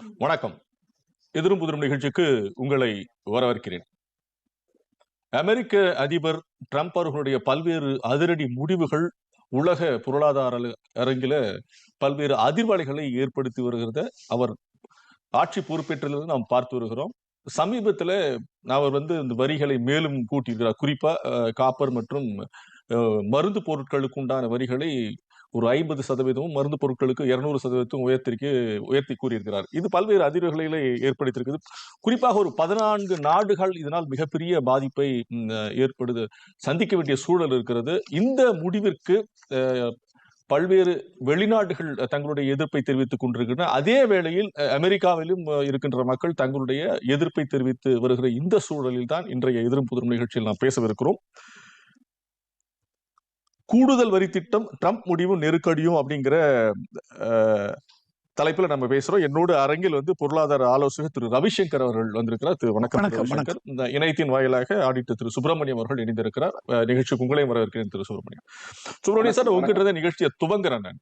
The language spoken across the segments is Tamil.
வணக்கம். எதிரும் புதிரும் நிகழ்ச்சிக்கு உங்களை வரவேற்கிறேன். அமெரிக்க அதிபர் ட்ரம்ப் அவர்களுடைய பல்வேறு அதிரடி முடிவுகள் உலக பொருளாதார அரங்கில பல்வேறு அதிர்வலைகளை ஏற்படுத்தி வருகிறத அவர் ஆட்சி பொறுப்பேற்றிலிருந்து நாம் பார்த்து வருகிறோம். சமீபத்துல அவர் வந்து இந்த வரிகளை மேலும் கூட்டியிருக்கிறார். குறிப்பா காப்பர் மற்றும் அஹ், மருந்து பொருட்களுக்கு உண்டான வரிகளை ஒரு ஐம்பது சதவீதமும் மருந்து பொருட்களுக்கு இருநூறு சதவீதத்தும் உயர்த்திருக்கு உயர்த்தி கூறியிருக்கிறார். இது பல்வேறு அதிர்வுகளை ஏற்படுத்தியிருக்குது குறிப்பாக ஒரு பதினான்கு நாடுகள் இதனால் மிகப்பெரிய பாதிப்பை ஏற்படுது சந்திக்க வேண்டிய சூழல் இருக்கிறது. இந்த முடிவிற்கு பல்வேறு வெளிநாடுகள் தங்களுடைய எதிர்ப்பை தெரிவித்துக் கொண்டிருக்கின்றன. அதே வேளையில் அமெரிக்காவிலும் இருக்கின்ற மக்கள் தங்களுடைய எதிர்ப்பை தெரிவித்து வருகிற இந்த சூழலில் தான் இன்றைய எதிரும் புதிரும் நிகழ்ச்சியில் நாம் பேசவிருக்கிறோம். கூடுதல் வரி திட்டம் ட்ரம்ப் முடிவும் நெருக்கடியும் அப்படிங்கிற தலைப்புல நம்ம பேசுறோம். என்னோடு அரங்கில் வந்து பொருளாதார ஆலோசகர் திரு ரவிசங்கர் அவர்கள் வந்திருக்கிறார். திரு வணக்கம் வணக்கம், இந்த இணையத்தின் வாயிலாக ஆடிட்டர் திரு சுப்பிரமணியம் அவர்கள் இணைந்திருக்கிறார். நிகழ்ச்சிக்கு உங்களையும் வரவேற்கிறேன் திரு சுப்பிரமணியம். சுப்பிரமணியம் சார் உங்ககிட்ட நிகழ்ச்சியை துவங்குறேன் நான்.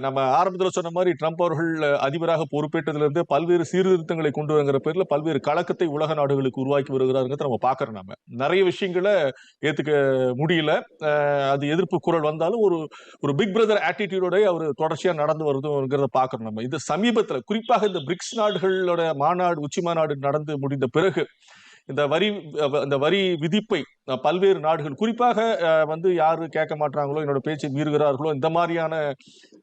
நம்ம ஆரம்பத்தில் சொன்ன மாதிரி ட்ரம்ப் அவர்கள் அதிபராக பொறுப்பேற்றதுலேருந்து பல்வேறு சீர்திருத்தங்களை கொண்டு வருங்கிற பேரில் பல்வேறு கலக்கத்தை உலக நாடுகளுக்கு உருவாக்கி வருகிறாருங்கிறத நம்ம பார்க்குறோம் நம்ம நிறைய விஷயங்களை ஏற்றுக்க முடியல. அது எதிர்ப்பு குரல் வந்தாலும் ஒரு ஒரு பிக் பிரதர் ஆட்டிடியூடோட அவர் தொடர்ச்சியாக நடந்து வருதுங்கிறத பார்க்குறோம் நம்ம இது சமீபத்தில் குறிப்பாக இந்த பிரிக்ஸ் நாடுகளோட மாநாடு உச்சி மாநாடு நடந்து முடிந்த பிறகு இந்த வரி இந்த வரி விதிப்பை பல்வேறு நாடுகள் குறிப்பாக வந்து யாரு கேட்க மாட்டாங்களோ என்னோட பேச்சை மீறுகிறார்களோ இந்த மாதிரியான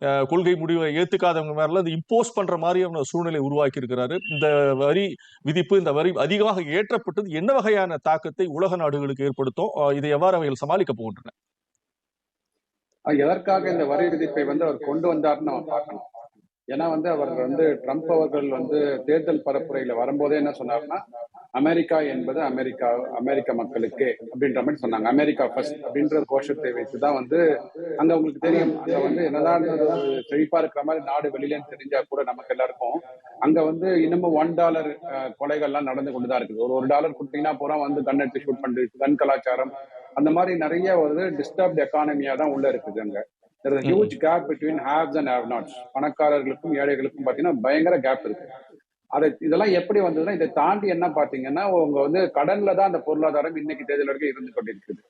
அஹ், கொள்கை முடிவை ஏத்துக்காதவங்க மேல இது இம்போஸ் பண்ற மாதிரியான சூழ்நிலை உருவாக்கி இருக்கிறாரு இந்த வரி விதிப்பு இந்த வரி அதிகமாக ஏற்றப்பட்டது என்ன வகையான தாக்கத்தை உலக நாடுகளுக்கு ஏற்படுத்தும்? இதை எவ்வாறு அவைகள் சமாளிக்க போகின்றன? எதற்காக இந்த வரி விதிப்பை வந்து அவர் கொண்டு வந்தார்னு நம்ம பார்க்கணும். ஏன்னா வந்து அவர் வந்து ட்ரம்ப் அவர்கள் வந்து தேர்தல் பரப்புரையில வரும்போதே என்ன சொன்னார்னா அமெரிக்கா என்பது அமெரிக்கா அமெரிக்க மக்களுக்கு அப்படின்ற மாதிரி சொன்னாங்க. அமெரிக்கா ஃபர்ஸ்ட் அப்படின்ற கோஷத்தை வைத்துதான் வந்து அங்க உங்களுக்கு தெரியும். அங்க வந்து என்னதான் செழிப்பா இருக்கிற மாதிரி நாடு வெளியிலன்னு தெரிஞ்சா கூட நமக்கு எல்லாருக்கும் அங்க வந்து இன்னமும் ஒன் டாலர் கொலைகள்லாம் நடந்து கொண்டுதான் இருக்குது. ஒரு ஒரு டாலர் கொடுத்தீங்கன்னா பூரா வந்து கன் எடுத்து ஷூட் பண்றது கன் கலாச்சாரம் அந்த மாதிரி நிறைய ஒரு டிஸ்டர்ப்ட் எக்கானமியா தான் உள்ள இருக்குது அங்க. Huge gap between haves and have nots பணக்காரர்களுக்கும் ஏழைகளுக்கும் பாத்தீங்கன்னா பயங்கர கேப் இருக்கு. அதை இதெல்லாம் எப்படி வந்ததுன்னா இதை தாண்டி என்ன பாத்தீங்கன்னா அவங்க வந்து கடன்ல தான் அந்த பொருளாதாரம் இன்னைக்கு தேர்தல் வரைக்கும் இருந்து கொண்டிருக்குது.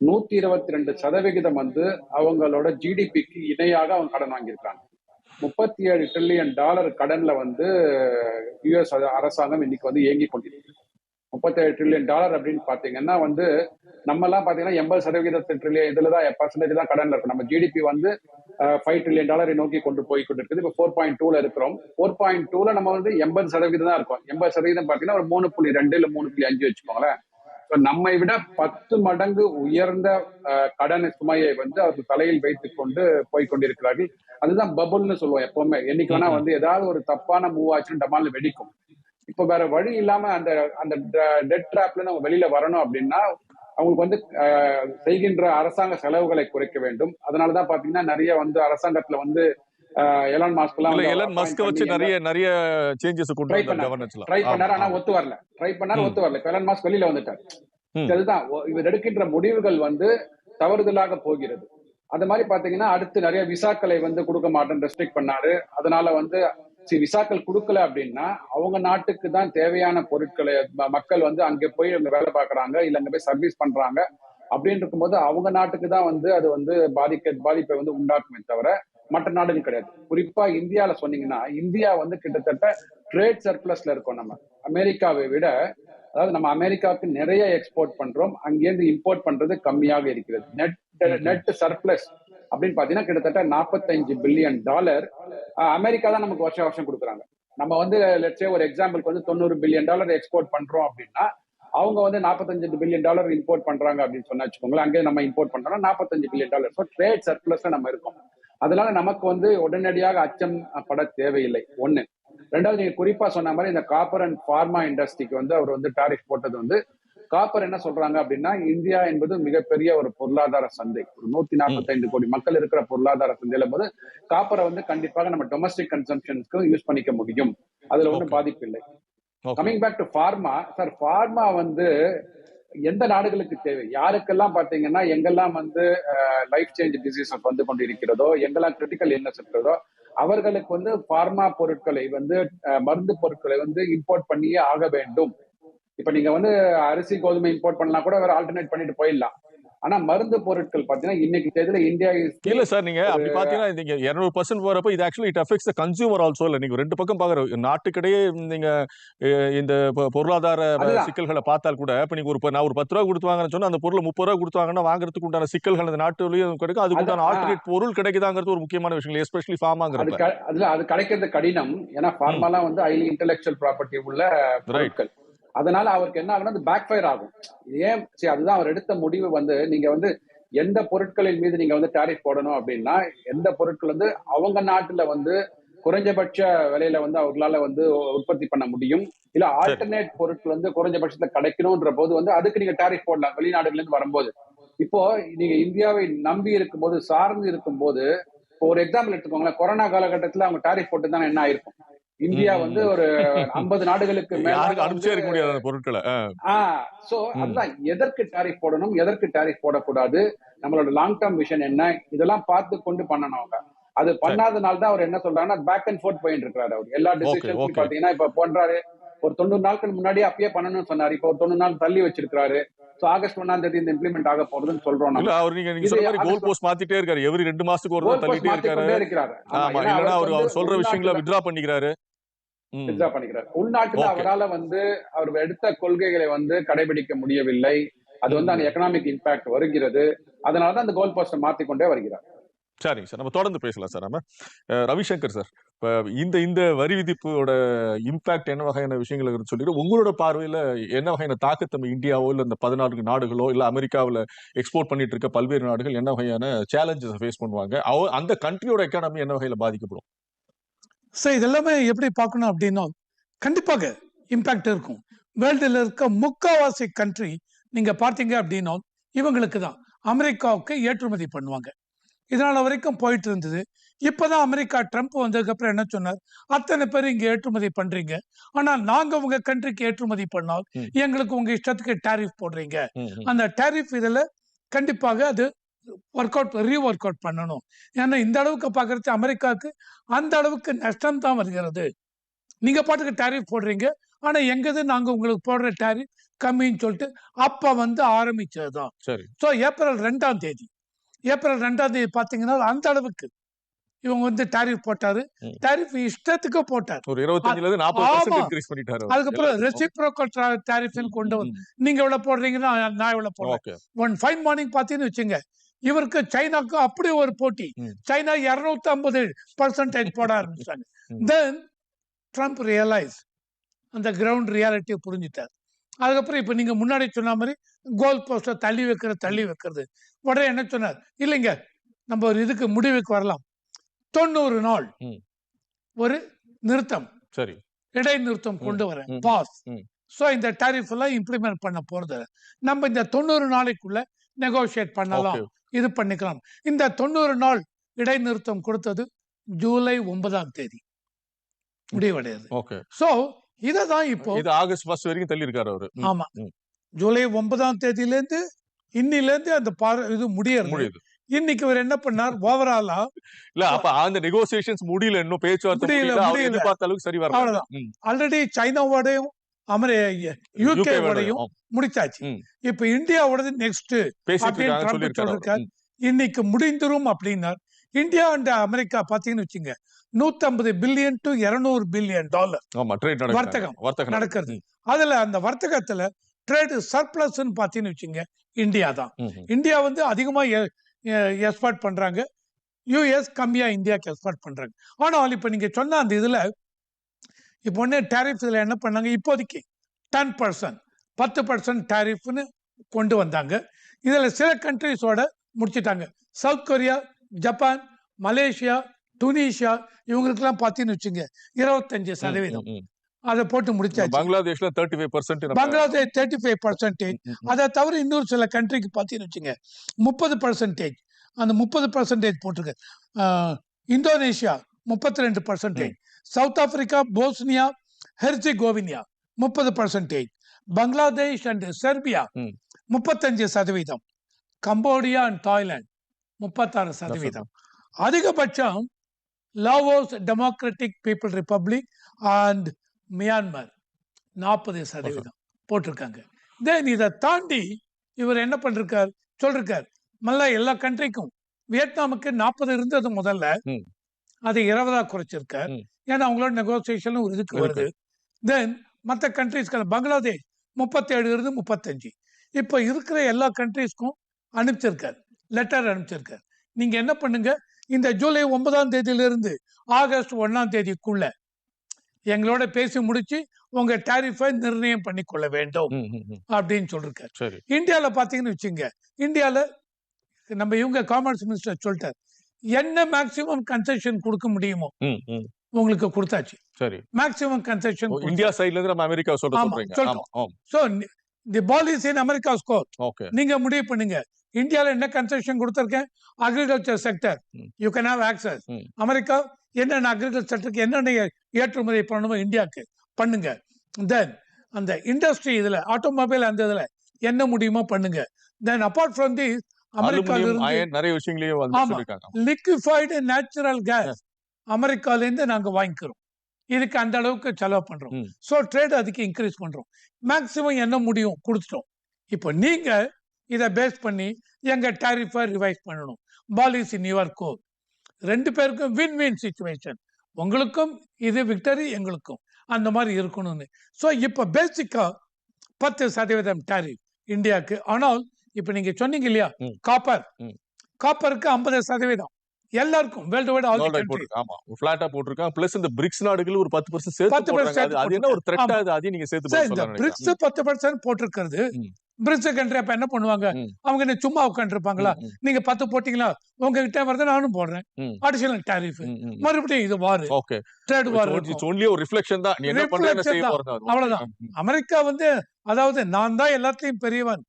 நூத்தி இருபத்தி ரெண்டு சதவிகிதம் வந்து அவங்களோட ஜிடிபிக்கு இணையாக அவங்க கடன் வாங்கியிருக்காங்க. முப்பத்தி ஏழு ட்ரில்லியன் டாலர் கடன்ல வந்து யுஎஸ் அரசாங்கம் இன்னைக்கு வந்து இயங்கி கொண்டிருக்கு. முப்பத்தேழு ட்ரில்லியன் டாலர் அப்படின்னு பாத்தீங்கன்னா வந்து நம்ம எல்லாம் பாத்தீங்கன்னா எண்பது சதவீதத்து ட்ரில்லியன் இதுல தான் பர்சன்டேஜ் தான் கடன்ல இருக்கும். நம்ம ஜிடிபி வந்து ஃபைவ் ட்ரில்லியன் டாலரை நோக்கி கொண்டு போய் கொண்டு இருக்குது இப்போ ஃபோர் பாயிண்ட் டூல இருக்கிறோம். ஃபோர் பாயிண்ட் டூல நம்ம வந்து எண்பது சதவீதம் தான் இருக்கும். எண்பது சதவீதம் பாத்தீங்கன்னா ஒரு மூணு புள்ளி ரெண்டு இல்ல மூணு புள்ளி அஞ்சு வச்சுக்கோங்களேன். நம்மை விட பத்து மடங்கு உயர்ந்த அஹ், கடன் சுமையை வந்து அவர்கள் தலையில் வைத்துக் கொண்டு போய் கொண்டிருக்கிறார்கள். அதுதான் பபுள்னு சொல்லுவோம் எப்பவுமே. என்னைக்கு வேணா வந்து ஏதாவது ஒரு தப்பான மூவ் ஆச்சுன்னு டமால்னு வெடிக்கும். இப்ப வேற வழி இல்லாம அந்த அந்த டெட் ட்ராப்ல நம்ம வெளியில வரணும் அப்படின்னா அவங்களுக்கு வந்து செய்கின்ற அரசாங்க செலவுகளை குறைக்க வேண்டும். அதனாலதான் பாத்தீங்கன்னா நிறைய வந்து அரசாங்கத்துல வந்து எலான் மாஸ்க் எல்லாம் எலன் மஸ்க appoint வச்சு பண்ணி நிறைய நிறைய சேஞ்சஸ் கொண்டு Try வந்தார் பண்ணாரு. கவர்னன்ஸ்ல ட்ரை பண்ணாரு ஆனா ஒத்து வரல. ட்ரை பண்ணாரு. ஒத்து வரல. எலான் மாஸ்க் வெளியில வந்துட்டார். அதுதான் இவர் எடுக்கின்ற முடிவுகள் வந்து தவறுதலாக போகிறது. அது மாதிரி பாத்தீங்கன்னா அடுத்து நிறைய விசாக்களை வந்து கொடுக்க மாட்டேன் ரெஸ்ட்ரிக்ட் பண்ணாரு. அதனால வந்து சரி விசாக்கள் கொடுக்கல அப்படின்னா அவங்க நாட்டுக்கு தான் தேவையான பொருட்களை மக்கள் வந்து அங்க போய் அங்க வேலை பார்க்கறாங்க இல்ல அங்க போய் சர்வீஸ் பண்றாங்க அப்படின்னு இருக்கும்போது அவங்க நாட்டுக்கு தான் வந்து அது வந்து பாதிக்க பாதிப்பை வந்து உண்டாக்குமே தவிர மற்ற நாடுகள் கிடையாது. குறிப்பா இந்தியால சொன்னீங்கன்னா இந்தியா வந்து கிட்டத்தட்ட ட்ரேட் சர்ப்ளஸ்ல இருக்கோம் நம்ம. அமெரிக்காவை விட அதாவது நம்ம அமெரிக்காவுக்கு நிறைய எக்ஸ்போர்ட் பண்றோம் அங்கேருந்து இம்போர்ட் பண்றது கம்மியாக இருக்கிறது. நெட் நெட் சர்ப்ளஸ் அப்படின்னு பாத்தீங்கன்னா கிட்டத்தட்ட 45 பில்லியன் டாலர். அமெரிக்கா தான் நமக்கு வருஷம் வருஷம் கொடுக்குறாங்க. நம்ம வந்து லட்சே ஒரு எக்ஸாம்பிளுக்கு வந்து தொண்ணூறு பில்லியன் டாலர் எக்ஸ்போர்ட் பண்றோம் அப்படின்னா அவங்க வந்து 45 பில்லியன் டாலர் இம்போர்ட் பண்றாங்க அப்படின்னு சொன்னா வச்சுக்கோங்களேன் அங்கே நம்ம இம்போர்ட் பண்றோம்னா 45 பில்லியன் டாலர். ஸோ ட்ரேட் சர்ப்ளஸ்ல நம்ம இருக்கோம். அதனால நமக்கு வந்து உடனடியாக அச்சம் பட தேவையில்லை. ஒண்ணு. ரெண்டாவது நீங்க குறிப்பா சொன்ன மாதிரி இந்த காப்பர் அண்ட் ஃபார்மா இண்டஸ்ட்ரிக்கு வந்து அவர் வந்து டாரிஃப் போட்டது வந்து காப்பர் என்ன சொல்றாங்க அப்படின்னா இந்தியா என்பது மிகப்பெரிய ஒரு பொருளாதார சந்தை. ஒரு நூத்தி நாற்பத்தைந்து கோடி மக்கள் இருக்கிற பொருளாதார சந்தையில போது காப்பரை வந்து கண்டிப்பாக நம்ம டொமஸ்டிக் கன்சம்ஷனுக்கு யூஸ் பண்ணிக்க முடியும். அதுல ஒன்றும். பாதிப்பு இல்லை. Coming back to pharma sir pharma வந்து எந்த நாடுகளுக்கு தேவை? யாருக்கெல்லாம் பாத்தீங்கன்னா எங்கெல்லாம் வந்து லைஃப் சேஞ்ச் டிசீசஸ் வந்து கொண்டிருக்கிறதோ எங்கெல்லாம் கிரிட்டிக்கல் இல்னஸ் இருக்கிறதோ அவர்களுக்கு வந்து பார்மா பொருட்களை வந்து மருந்து பொருட்களை வந்து இம்போர்ட் பண்ணியே ஆக வேண்டும். இப்ப நீங்க வந்து அரிசி கோதுமை இம்போர்ட் பண்ணலாம் கூட வேற ஆல்டர்னேட் பண்ணிட்டு போயிடலாம். ஆனா மருந்து பொருட்கள் பாத்தீங்கன்னா இன்னைக்கு தேதியில இந்தியா இல்ல சார் நீங்க அப்படி பாத்தீங்கன்னா நீங்க இருநூறு பர்சன்ட் போறப்ப இது actually it affects consumer also இல்ல. நீங்க ரெண்டு பக்கம் பாக்குற நாட்டுக்கிடையே நீங்க இந்த பொருளாதார. சிக்கல்களை பார்த்தால் கூட இப்ப நீங்க ஒரு நான் ஒரு பத்து ரூபா கொடுத்து வாங்கன்னு சொன்னா அந்த பொருள் முப்பது ரூபா கொடுத்து வாங்கினா வாங்குறதுக்கு உண்டான சிக்கல்கள் அந்த நாட்டுலயும் கிடைக்கும். அதுக்கு உண்டான. ஆல்டர்னேட் பொருள் கிடைக்குதாங்கிறது ஒரு முக்கியமான விஷயம் எஸ்பெஷலி க- அதுல அது கிடைக்கிறது கடினம். ஏன்னா ஃபார்மாலாம் வந்து ஹைலி இன்டெலெக்சுவல் ப்ராப்பர்ட்டி உள்ள பொருட்கள். அதனால அவருக்கு என்ன ஆகும்னா அது பேக் ஃபயர் ஆகும். ஏன்? சரி அதுதான் அவர் எடுத்த முடிவு வந்து நீங்க வந்து எந்த பொருட்களின் மீது நீங்க வந்து டாரிஃப் போடணும் அப்படின்னா எந்த பொருட்கள் வந்து அவங்க நாட்டுல வந்து குறைஞ்சபட்ச விலையில வந்து அவர்களால வந்து உற்பத்தி பண்ண முடியும். இல்ல ஆல்டர்னேட் பொருட்கள் வந்து குறைஞ்சபட்சத்துல கிடைக்கணும்ன்ற போது வந்து அதுக்கு நீங்க டாரிஃப் போடலாம் வெளிநாடுகள்ல இருந்து வரும்போது. இப்போ நீங்க இந்தியாவை நம்பி இருக்கும்போது சார்ந்து இருக்கும்போது இப்போ ஒரு எக்ஸாம்பிள் எடுத்துக்கோங்களேன் கொரோனா காலகட்டத்துல அவங்க டாரிஃப் போட்டு தான் என்ன ஆயிருக்கும்? இந்தியா வந்து. ஒரு ஐம்பது நாடுகளுக்கு மேல அனுப்பிச்சே இருக்க முடியாது அந்த பொருட்களை ஆஹ் சோ ம். அதுதான் எதற்கு டாரிஃப் போடணும் எதற்கு டாரிஃப் போடக்கூடாது நம்மளோட லாங் டேர்ம் விஷன் என்ன இதெல்லாம் பார்த்து கொண்டு பண்ணணும் அவங்க அது பண்ணாதனால தான் அவர் என்ன சொல்றாருன்னா பேக் அண்ட் ஃபோர்த் போயிட்டு இருக்காரு அவர் எல்லா டிசிஷன்ஸும். பாத்தீங்கன்னா இப்ப பண்றாரு ஒரு தொண்ணூறு நாட்கள் முன்னாடி அப்பயே பண்ணணும்னு சொன்னாரு. இப்ப ஒரு தொண்ணூறு நாள் தள்ளி வச்சிருக்காரு சோ ஆகஸ்ட் ஒன்னாம் தேதி இந்த இம்ப்ளிமெண்ட் ஆக போறதுன்னு சொல்றோம் இல்ல அவர் நீங்க நீங்க சொன்ன மாதிரி கோல் போஸ்ட் மாத்திட்டே இருக்காரு. எவரி ரெண்டு மாசத்துக்கு ஒரு தள்ளிட்டே மாத்தி இருக்காரு. ஆமா ஏன்னா இல்லன்னா அவர் அவர் சொல்ற விஷயங்களை வித்ரா பண்ணிக்கிறாரு. வித்ரா பண்ணிக்கிறார். உள்நாட்டுல. அவரால வந்து அவர் எடுத்த கொள்கைகளை வந்து கடைபிடிக்க முடியவில்லை. அது வந்து அந்த எக்கனாமிக் இம்பாக்ட் வருகிறது. அதனாலதான் அந்த கோல் போஸ்ட மாத்தி கொண்டே வருகிறார். சரிங்க சார். நம்ம தொடர்ந்து பேசலாம் சார் நம்ம. ரவிசங்கர் சார். இப்போ இந்த இந்த வரி விதிப்போட இம்பாக்ட் என்ன வகையான விஷயங்கள் இருக்குன்னு சொல்லிட்டு உங்களோட பார்வையில என்ன வகையான தாக்கத்தை நம்ம இந்தியாவோ இல்ல இந்த பதினான்கு நாடுகளோ இல்லை அமெரிக்காவில் எக்ஸ்போர்ட் பண்ணிட்டு இருக்க பல்வேறு நாடுகள் என்ன வகையான சேலஞ்சஸ் ஃபேஸ் பண்ணுவாங்க? அவ அந்த கண்ட்ரியோட எக்கானமி என்ன வகையில பாதிக்கப்படும்? சார் இதெல்லாமே எப்படி பார்க்கணும் அப்படின்னா கண்டிப்பாக இம்பாக்ட் இருக்கும். வேர்ல்டில் இருக்க முக்காவாசி கண்ட்ரி நீங்க பார்த்தீங்க அப்படின்னா இவங்களுக்கு தான் அமெரிக்காவுக்கு ஏற்றுமதி பண்ணுவாங்க. இதனால் வரைக்கும் போயிட்டு இருந்தது. இப்பதான் அமெரிக்கா ட்ரம்ப் வந்ததுக்கு அப்புறம் என்ன சொன்னார்? அத்தனை பேர் இங்க ஏற்றுமதி பண்றீங்க. ஆனா நாங்க உங்க கண்ட்ரிக்கு ஏற்றுமதி பண்ணால். எங்களுக்கு உங்க இஷ்டத்துக்கு டாரிஃப் போடுறீங்க. அந்த டாரிஃப் இதுல கண்டிப்பாக அது ஒர்க் அவுட் ரீ ஒர்க் அவுட் பண்ணணும். ஏன்னா இந்த அளவுக்கு பார்க்கறது அமெரிக்காவுக்கு அந்த அளவுக்கு நஷ்டம் தான் வருகிறது. நீங்க பாட்டுக்கு டாரிஃப் போடுறீங்க. ஆனா எங்கது நாங்க உங்களுக்கு போடுற டாரிஃப் கம்மின்னு சொல்லிட்டு அப்ப வந்து ஆரம்பிச்சதுதான். சரி. ஸோ ஏப்ரல் ரெண்டாம் தேதி. ஏப்ரல் ரெண்டாம் தேதி பாத்தீங்கன்னா அந்த அளவுக்கு இவங்க வந்து டாரிஃப் போட்டாரு. டாரிஃப் இஷ்டத்துக்கு போட்டார். ஒரு இருபத்தஞ்சுல இருந்து நாற்பது. இன்க்ரீஸ் பண்ணிட்டாரு. அதுக்கப்புறம் ரெசிப்ரோக்கல் டாரிஃப்னு கொண்டு வந்து நீங்க எவ்வளவு போடுறீங்கன்னா நான் எவ்வளவு போடுறேன். ஒன் ஃபைன் மார்னிங் பார்த்தீங்கன்னு வச்சுங்க இவருக்கு சைனாக்கு அப்படி ஒரு போட்டி. சைனா இருநூத்தி ஐம்பது பர்சன்டேஜ் போட ஆரம்பிச்சாங்க. தென் ட்ரம்ப் ரியலைஸ் அந்த கிரவுண்ட் ரியாலிட்டியை புரிஞ்சுட்டார். அதுக்கப்புறம் இப்போ நீங்க முன்னாடி சொன்ன மாதிரி கோல் போஸ்டை தள்ளி வைக்கிறது தள்ளி வைக்கிறது. உடனே என்ன சொன்னார்? இல்லைங்க நம்ம ஒரு இதுக்கு முடிவுக்கு வரலாம். தொண்ணூறு நாள். ஒரு நிறுத்தம். சரி. இடைநிறுத்தம் கொண்டு வரேன். பாஸ். ஸோ இந்த டாரிஃப் எல்லாம் இம்ப்ளிமெண்ட் பண்ண போறது. நம்ம இந்த தொண்ணூறு நாளைக்குள்ள நெகோஷியேட் பண்ணலாம். இது பண்ணிக்கலாம். இந்த தொண்ணூறு நாள் இடைநிறுத்தம் கொடுத்தது ஜூலை ஒன்பதாம் தேதி. முடிவடையுது. ஓகே சோ இதை தான் இப்போ இது ஆகஸ்ட் ஃபர்ஸ்ட் வரைக்கும் தள்ளி இருக்காரு அவரு ஆமா. ஜூலை ஒன்பதாம் தேதியில இருந்து இன்னில இருந்து அந்த பார இது முடியறது. முடியுது. இன்னைக்கு அவர் என்ன பண்ணார்? ஓவராலா இல்ல அப்ப அந்த நெகோசியேஷன்ஸ் முடியல இன்னும் பேச்சுவார்த்தை. எதிர்பார்த்த அளவுக்கு சரி அவ்வளவுதான். ம். ஆல்ரெடி சைனாவோடையும் அமெரி யூகேவோடையும் வோடையும் முடிச்சாச்சு. இப்ப இந்தியாவோடது நெக்ஸ்ட் பேசிட்டு அப்படின்னு. இன்னைக்கு முடிந்துரும் அப்படின்னார். இந்தியா அண்ட் அமெரிக்கா பாத்தீங்கன்னு வச்சுங்க 150 பில்லியன் டு 200 பில்லியன் டாலர் வர்த்தகம். நடக்கிறது. அதுல அந்த வர்த்தகத்துல ட்ரேடு சர்ப்ளஸ்ன்னு பாத்தீங்கன்னு வச்சுங்க இந்தியா தான். இந்தியா வந்து அதிகமா எக்ஸ்போர்ட் பண்றாங்க. யூஎஸ் கம்மியா இந்தியாவுக்கு எக்ஸ்போர்ட் பண்றாங்க. ஆனால் இப்ப நீங்க சொன்ன அந்த இதுல இப்போ ஒன்னே டாரிஃப் இதுல என்ன பண்ணாங்க? இப்போதைக்கு டென் பர்சன்ட் பத்து பர்சன்ட் டாரிஃப்னு கொண்டு வந்தாங்க. இதுல சில கண்ட்ரிஸோட முடிச்சிட்டாங்க. South Korea Japan Malaysia Tunisia இவங்களுக்கெல்லாம் பார்த்தீங்கன்னு வச்சுங்க இருபத்தஞ்சு சதவீதம். அதை போட்டு முடிச்சாச்சு. பங்களாதேஷ்ல thirty five percent Bangladesh thirty five percentage அதை தவிர இன்னொரு சில கண்ட்ரிக்கு பார்த்தீங்கன்னு வச்சுங்க முப்பது பர்சன்டேஜ் அந்த முப்பது பர்சன்டேஜ் போட்டிருக்கு. இந்தோனேஷியா முப்பத்தி ரெண்டு percentage South Africa Bosnia Herzegovina முப்பது பர்சன்டேஜ் பங்களாதேஷ் அண்ட் செர்பியா. முப்பத்தஞ்சு சதவீதம். கம்போடியா அண்ட் தாய்லாந்து முப்பத்தாறு சதவீதம். அதிகபட்சம் Laos democratic people republic and Myanmar நாற்பது சதவீதம் போட்டிருக்காங்க. தென் இதை தாண்டி இவர் என்ன பண்ணிருக்கார்? சொல்லிருக்கார் மல்ல எல்லா கண்ட்ரிக்கும் வியட்நாமுக்கு நாற்பது இருந்தது முதல்ல. அதை இருபதா குறைச்சிருக்கார். ஏன்னா அவங்களோட நெகோசியேஷன் ஒரு இதுக்கு. வருது. தென் மற்ற கண்ட்ரிஸ்க்கு பங்களாதேஷ் முப்பத்தேழு இருந்து முப்பத்தஞ்சு. இப்போ இருக்கிற எல்லா கண்ட்ரிஸ்க்கும் அனுப்பிச்சிருக்கார். லெட்டர் அனுப்பிச்சிருக்கார். நீங்க என்ன பண்ணுங்க? இந்த ஜூலை ஒன்பதாம் தேதியிலிருந்து ஆகஸ்ட் ஒண்ணாம் தேதிக்குள்ள எங்களோட பேசி முடிச்சு உங்க டாரிஃபை நிர்ணயம் பண்ணிக்கொள்ள வேண்டும். ம், ம், ம். அப்படின்னு சொல்லிருக்காரு. சரி. இந்தியால பாத்தீங்கன்னு வச்சுங்க இந்தியால நம்ம இவங்க காமர்ஸ் மினிஸ்டர் சொல்லிட்டார் என்ன மேக்சிமம் கன்செஷன் கொடுக்க முடியுமோ. உங்களுக்கு கொடுத்தாச்சு. சரி. மேக்சிமம் கன்செஷன் இந்தியா சைடுல இருந்து நம்ம அமெரிக்கா சொல்றோம். So the ball is in America score நீங்க முடிவு பண்ணுங்க. இந்தியால என்ன கன்செஷன் கொடுத்துருக்கேன்? Agriculture sector. You can have access. America என்னென்ன அக்ரிகல்ச்சர் செக்டருக்கு என்னென்ன ஏற்றுமதி பண்ணணுமோ இந்தியாவுக்கு பண்ணுங்க. தென் அந்த இண்டஸ்ட்ரி இதுல ஆட்டோமொபைல் அந்த இதுல என்ன முடியுமோ பண்ணுங்க. Then apart from the iron நிறைய விஷயங்களையும் லிக்விஃபைடு நேச்சுரல் கேஸ் அமெரிக்கால இருந்து நாங்க வாங்கிக்கிறோம். இதுக்கு அந்த அளவுக்கு செலவு பண்றோம். ஸோ ட்ரேட் அதுக்கு இன்க்ரீஸ் பண்றோம். மேக்சிமம் என்ன முடியும்? கொடுத்துட்டோம். இப்போ நீங்க இதை பேஸ் பண்ணி எங்க டாரிஃபை ரிவைஸ் பண்ணணும். யுவர் கோர் ரெண்டு பேருக்கும் வின் வின் சுச்சுவேஷன் உங்களுக்கும் இது விக்டரி எங்களுக்கும். அந்த மாதிரி இருக்கணும்னு. ஸோ இப்போ பேசிக்கா பத்து சதவீதம் டாரிஃப் இந்தியாவுக்கு. ஆனால் இப்போ நீங்க சொன்னீங்க இல்லையா. காப்பர். காப்பருக்கு ஐம்பது சதவீதம். எல்லாருக்கும் வேர்ல்டு வைட் ஆல் போட்டிருக்கு. ஆமா. பிளாட்டா போட்டிருக்காங்க பிளஸ் இந்த பிரிக்ஸ் நாடுகள் ஒரு பத்து பர்சன்ட் சேர்த்து 10% போடுறாங்க. அது- என்ன ஒரு ஆமா. அது அதையும் நீங்க சேர்த்து பிரிக்ஸ் பத்து பர்சன்ட் போட்டிருக்கிறது. பிரிக்ஸ் கண்ட்ரி அப்ப என்ன பண்ணுவாங்க. அவங்க என்ன சும்மா உட்காந்துருப்பாங்களா நீங்க பத்து போட்டீங்களா? உங்ககிட்ட வருது நானும் போடுறேன். அடிஷனல் டாரிஃப் மறுபடியும் இது war okay trade war only ஒரு ரிஃப்ளெக்ஷன் தான். அவ்வளவுதான். அமெரிக்கா வந்து அதாவது நான் தான் எல்லாத்தையும் பெரியவன்.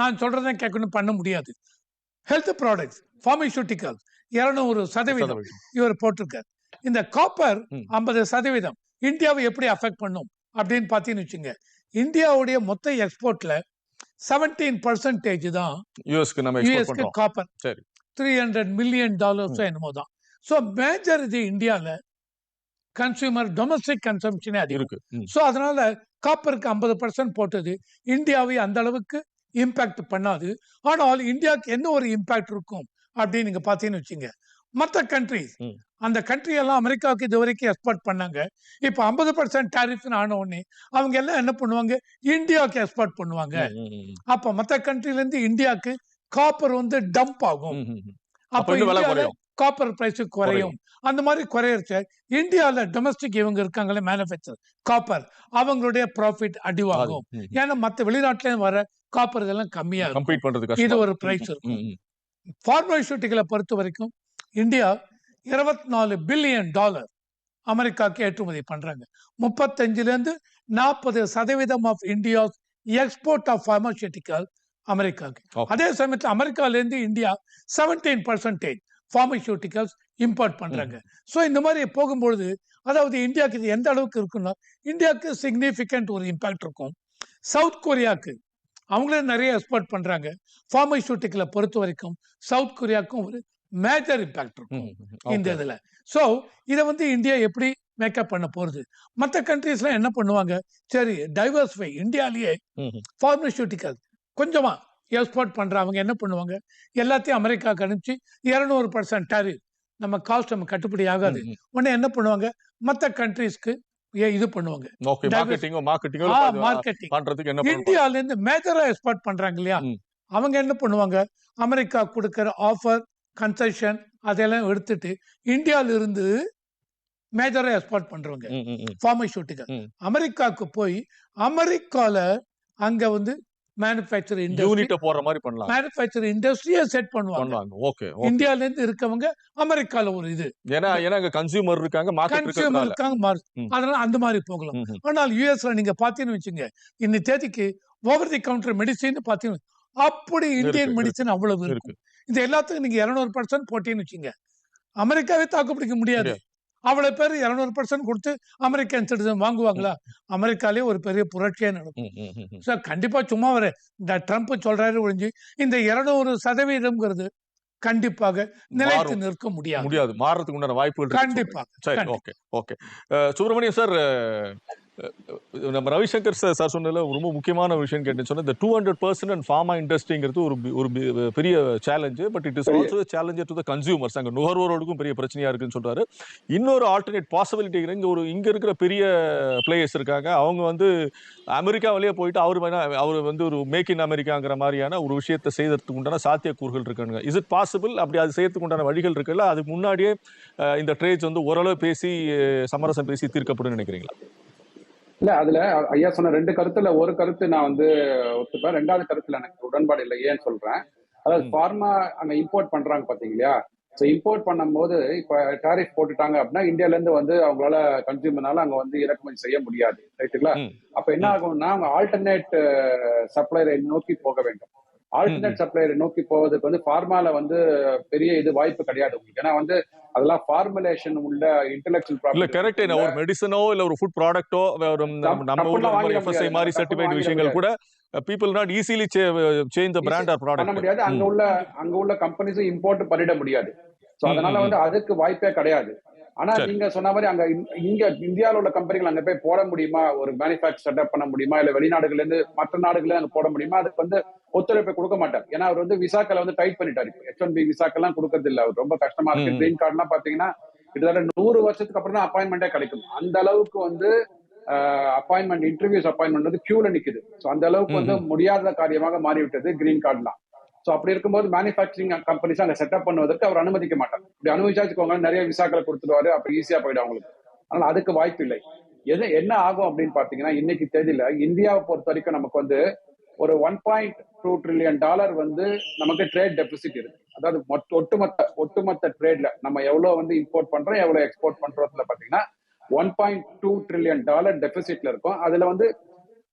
நான் சொல்றதை கேட்கணும் பண்ண முடியாது. ஹெல்த் ப்ராடக்ட்ஸ் ஃபார்மசூட்டிக்கல் இருநூறு சதவீதம். இவர் போட்டிருக்கார். இந்த காப்பர். ஐம்பது சதவீதம். இந்தியாவை எப்படி அஃபெக்ட் பண்ணும்? அப்படின்னு பார்த்தீங்கன்னு வச்சுங்க. இந்தியாவுடைய மொத்த எக்ஸ்போர்ட்ல செவன்டீன் பர்சன்டேஜ் தான் யூஎஸ்க்கு நம்ம யூஎஸ்க்கு காப்பர் சரி. த்ரீ ஹண்ட்ரட் மில்லியன் டாலர்ஸோ என்னமோ தான். ஸோ மேஜர் இது இந்தியாவில் கன்சியூமர் டொமஸ்டிக் கன்சம்ஷனே அதிகம். இருக்கு. ஸோ அதனால காப்பருக்கு ஐம்பது பர்சன்ட் போட்டது. இந்தியாவை அந்த அளவுக்கு இம்பாக்ட் பண்ணாது. ஆனால் இந்தியாவுக்கு என்ன ஒரு இம்பாக்ட் இருக்கும் அப்படின்னு நீங்க பார்த்தீங்கன்னு வச்சுங்க மற்ற கண்ட்ரிஸ். அந்த country எல்லாம் அமெரிக்காவுக்கு இது வரைக்கும் எக்ஸ்போர்ட் பண்ணாங்க. இப்போ ஐம்பது பர்சன்ட் டாரிஃப்னு ஆன உடனே அவங்க எல்லாம் என்ன பண்ணுவாங்க? இந்தியாவுக்கு எக்ஸ்போர்ட் பண்ணுவாங்க. அப்ப மற்ற கண்ட்ரில இருந்து இந்தியாவுக்கு காப்பர் வந்து டம்ப் ஆகும். அப்ப காப்பர் பிரைஸ் குறையும். அந்த மாதிரி குறையறச்ச இந்தியால டொமஸ்டிக் இவங்க இருக்காங்களே மேனுஃபேக்சர் காப்பர் அவங்களுடைய ப்ராஃபிட் அடிவாகும். ஏன்னா மத்த வெளிநாட்டுல இருந்து வர காப்பர் இதெல்லாம் கம்மியா இருக்கும். கம்பீட் பண்றது இது ஒரு பிரைஸ் இருக்கும். ம், ம். பார்மசூட்டிகளை பொறுத்த வரைக்கும் இந்தியா இருபத்தி நாலு பில்லியன் டாலர் அமெரிக்காவுக்கு ஏற்றுமதி பண்றாங்க. முப்பத்தஞ்சுல இருந்து நாற்பது சதவீதம் of India's export of pharmaceutical அமெரிக்காவுக்கு. அதே சமயத்தில் அமெரிக்கால இருந்து India seventeen percentage pharmaceuticals import பண்றாங்க. ஸோ இந்த மாதிரி போகும்பொழுது அதாவது இந்தியாவுக்கு இது எந்த அளவுக்கு இருக்குன்னா இந்தியாவுக்கு சிக்னிஃபிகண்ட் ஒரு இம்பாக்ட் இருக்கும். சவுத் கொரியாவுக்கு அவங்களே நிறைய எக்ஸ்போர்ட் பண்றாங்க. பார்மசூட்டிக்கலை பொறுத்த வரைக்கும் சவுத் கொரியாவுக்கும் ஒரு மேஜர் இம்பாக்ட் இருக்கும். இந்த. இதுல. சோ இதை வந்து இந்தியா எப்படி மேக்கப் பண்ண போறது மற்ற கண்ட்ரீஸ்லாம் என்ன பண்ணுவாங்க? சரி டைவர்ஸ்ஃபை இந்தியாலேயே ம், ம். பார்மசூட்டிக்கல் கொஞ்சமா எக்ஸ்போர்ட் பண்றவங்க என்ன பண்ணுவாங்க? எல்லாத்தையும் அமெரிக்காவுக்கு அனுப்பிச்சு இருநூறு பர்சன்ட் டாரிஃப் நம்ம காஸ்ட் நம்ம கட்டுப்படி ஆகாது. உடனே என்ன பண்ணுவாங்க? மற்ற கண்ட்ரீஸ்க்கு இது பண்ணுவாங்க? மார்க்கெட்டிங் இந்தியால இருந்து மேஜரா எக்ஸ்போர்ட் பண்றாங்க இல்லையா. அவங்க என்ன பண்ணுவாங்க? அமெரிக்கா கொடுக்கிற ஆஃபர் கன்செஷன் அதெல்லாம் எடுத்துட்டு இந்தியால இருந்து மேஜரா எக்ஸ்போர்ட் பண்றவங்க. ம், ம், ம். பார்மசூட்டிக்கல் ம். அமெரிக்காவுக்கு போய் அமெரிக்கால அங்க வந்து மேனுஃபேக்சர் இண்டஸ்ட்ரி போற மாதிரி பண்ணலாம். மேனுஃபேக்சர் இண்டஸ்ட்ரியை செட் பண்ணுவாங்க. ஓகே இந்தியால இருந்து இருக்கவங்க அமெரிக்கால ஒரு இது. ஏன்னா ஏன்னா அங்க கன்சியூமர் இருக்காங்க மார்க்கெட் கன்சியூமர் இருக்காங்க. அதனால அந்த மாதிரி போகலாம். ஆனால் யூஎஸ்ல நீங்க பாத்தீங்கன்னு வச்சுங்க இந்த தேதிக்கு ஓவர் தி கவுண்டர் மெடிசின் பாத்தீங்கன்னா அப்படி இந்தியன் மெடிசன் அவ்வளவு இருக்கு. இருக்கும். இந்த எல்லாத்துக்கும் நீங்க இருநூறு பர்சன்ட் போட்டீங்கன்னு வச்சுங்க அமெரிக்காவே தாக்கு பிடிக்க முடியாது. அவ்வளவு பேர் இருநூறு பர்சன்ட் கொடுத்து அமெரிக்கன் சிட்டிசன் வாங்குவாங்களா? அமெரிக்காலே ஒரு பெரிய புரட்சியே நடக்கும். சார் கண்டிப்பா சும்மா ஒரு இந்த ட்ரம்ப் சொல்றாரு ஒழிஞ்சு இந்த இருநூறு சதவீதம்ங்கிறது கண்டிப்பாக நிலைத்து. நிற்க முடியாது. முடியாது. மாறதுக்கு உண்டான வாய்ப்புகள் இருக்குன்னு கண்டிப்பா சரி. Okay okay. சுப்பிரமணியம் சார் நம்ம ரவிசங்கர் சார் சார் சொன்னதுல ரொம்ப முக்கியமான விஷயம் கேட்டேன்னு சொன்னா இந்த two hundred percent and pharma இண்டஸ்ட்ரிங்கிறது ஒரு ஒரு பெரிய challenge but it is. Also challenger to the consumers அங்க நுகர்வோருக்கும் பெரிய பிரச்சனையா இருக்குன்னு சொல்றாரு. இன்னொரு ஆல்டர்னேட் பாசிபிலிட்டி இங்க ஒரு இங்க இருக்கிற பெரிய பிளேயர்ஸ் இருக்காங்க. அவங்க வந்து அமெரிக்காவிலேயே போயிட்டு அவர் வேணா அவர் வந்து ஒரு மேக் இன் அமெரிக்காங்கிற மாதிரியான ஒரு விஷயத்தை செய்யறதுக்கு உண்டான சாத்தியக்கூறுகள் இருக்காங்க இஸ் இட் பாசிபிள் அப்படி அது செய்யறதுக்கு உண்டான வழிகள் இருக்குல்ல அதுக்கு முன்னாடியே இந்த ட்ரேட்ஸ் வந்து ஓரளவு பேசி சமரசம் பேசி தீர்க்கப்படும் நினைக்கிறீங்களா? இல்ல அதுல ஐயா சொன்ன ரெண்டு கருத்துல ஒரு கருத்து நான் வந்து ஒத்துப்பேன். ரெண்டாவது கருத்துல எனக்கு உடன்பாடு இல்லை ஏன்னு சொல்றேன். அதாவது. ஃபார்மா அங்க இம்போர்ட் பண்றாங்க பாத்தீங்களா? ஸோ இம்போர்ட் பண்ணும்போது இப்ப டாரிஃப் போட்டுட்டாங்க அப்படின்னா இந்தியால இருந்து வந்து அவங்களால கன்சியூமர்னால அங்க வந்து இறக்குமதி செய்ய முடியாது. ரைட்டுங்களா. அப்ப என்ன ஆகும்னா அவங்க ஆல்டர்னேட் சப்ளையரை நோக்கி போக வேண்டும். ஆல்டர்னேட் சப்ளையரை நோக்கி போவதுக்கு வந்து ஃபார்மால வந்து பெரிய இது வாய்ப்பு கிடையாது உங்களுக்கு. ஏன்னா வந்து அதெல்லாம் ஃபார்முலேஷன் உள்ள இன்டெலெக்சுவல் இல்ல கரெக்ட் ஒரு மெடிசனோ இல்ல ஒரு ஃபுட் ப்ராடக்ட்டோ ஒரு நம்ம ஊர்ல எஃப்எஸ்ஐ. மாதிரி சர்டிஃபைட் விஷயங்கள் கூட people not easily change the brand or பண்ண ப்ராடக்ட் முடியாது. அங்க உள்ள அங்க உள்ள கம்பெனிஸும் இம்போர்ட் பண்ணிட முடியாது. சோ அதனால வந்து அதுக்கு வாய்ப்பே கிடையாது. ஆனா. நீங்க சொன்ன மாதிரி அங்க இங்க இந்தியாவுல உள்ள கம்பெனிகள் அங்க போய் போட முடியுமா? ஒரு மேனுஃபேக்சர் செட்டப் பண்ண முடியுமா? இல்ல வெளிநாடுகள்ல இருந்து மற்ற நாடுகள்ல அங்க போட முடியுமா? அதுக்கு வந்து ஒத்துழைப்பை கொடுக்க மாட்டார். ஏன்னா அவர் வந்து விசாக்களை வந்து டைட் பண்ணிட்டாரு எச் ஒன் பி விசாக்கெல்லாம் கொடுக்கறது இல்ல அவர். ரொம்ப கஷ்டமா இருக்கு. கிரீன் கார்டுலாம் பாத்தீங்கன்னா கிட்டத்தட்ட நூறு வருஷத்துக்கு அப்புறம் தான் அப்பாயின்மெண்டே கிடைக்கும். அந்த அளவுக்கு வந்து அப்பாயின்மெண்ட் இன்டர்வியூஸ் அப்பாயின்மெண்ட் வந்து கியூல நிக்குது. சோ அந்த அளவுக்கு வந்து முடியாத காரியமாக மாறிவிட்டது கிரீன் கார்டுலாம் ஸோ அப்படி இருக்கும்போது மேனுஃபேக்சரிங் கம்பெனிஸ் அங்கே செட்டப் பண்ணுவதற்கு அவர் அனுமதிக்க மாட்டார். இப்படி அனுமதிச்சாச்சுக்கோங்க நிறைய விசாக்களை கொடுத்துருவாரு அப்போ ஈஸியாக போயிடும் அவங்களுக்கு. ஆனால் அதுக்கு வாய்ப்பு இல்லை. எது என்ன ஆகும் அப்படின்னு பார்த்தீங்கன்னா இன்னைக்கு தேதியில இந்தியாவை பொறுத்த வரைக்கும் நமக்கு வந்து ஒரு one point two trillion dollar வந்து நமக்கு ட்ரேட் டெபிசிட் இருக்கு. அதாவது மொத்த ஒட்டுமொத்த ஒட்டுமொத்த ட்ரேட்ல நம்ம எவ்வளோ வந்து இம்போர்ட் பண்றோம் எவ்வளோ எக்ஸ்போர்ட் பண்றதுல பார்த்தீங்கன்னா one point two trillion dollar டெபிசிட்ல இருக்கும். அதுல வந்து